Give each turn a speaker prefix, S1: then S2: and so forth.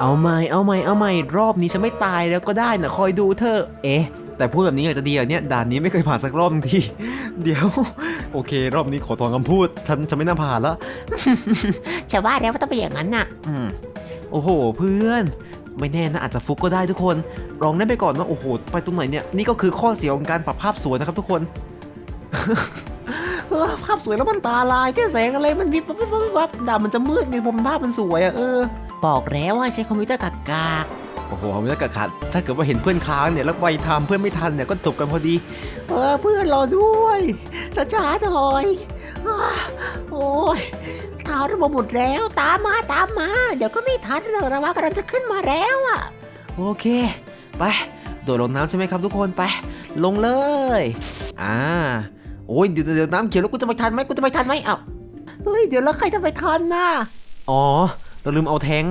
S1: เอาใหม่เอาใหม่เอาใหม่รอบนี้ฉันไม่ตายแล้วก็ได้นะคอยดูเธอะเอ๊ะ แต่พูดแบบนี้อาจจะดีอะเนี่ยด่านนี้ไม่เคยผ่านสักรอบทีเดี๋ยว โอเค รอบนี้ขอถอนคำพูด ฉันฉันไม่น่าผ่านแล้ว
S2: จะว่าแล้วว่าต้องเป็นอย่างนั้นน่ะ
S1: อืมโอ้โห เพื่อน ไม่แน่นะอาจจะฟุกก็ได้ทุกคนลองได้ไปก่อนว่าโอ้โหไปตรงไหนเนี่ยนี่ก็คือข้อเสียของการปรับภาพสวยนะครับทุกคนเออภาพสวยแล้วมันตาลายแค่แสงอะไรมันวิบวับวิบวับวิบวับดาบมันจะมืดไงผมภาพมันสวยอะเออ
S2: บอกแล้วว่าใช้คอมพิวเตอร์กากา
S1: โอ้โหผมจะกระขัดถ้าเกิดว่าเห็นเพื่อนค้างเนี่ยแล้วไปทำเพื่อนไม่ทันเนี่ยก็จบกันพอดี
S2: เออเพื่อนรอด้วยช้าๆหน่อยโอ้ยเท้าระบบหมดแล้วตามมาตามมา เดี๋ยวก็ไม่ทันแล้วระวังกำลังจะขึ้นมาแล้วอะ
S1: โอเค ไปโดดลงน้ำใช่ไหมครับทุกคนไป ลงเลยอ่าโอ้ยเดี๋ยวเดี๋ยวน้ำเขียวแล้วกูจะไปทันไหมกูจะไปทันไหมอ้า
S2: เฮ้ยเดี๋ยวแล้วใครจะไปทันน่ะ
S1: อ๋อ เราลืมเอาแทง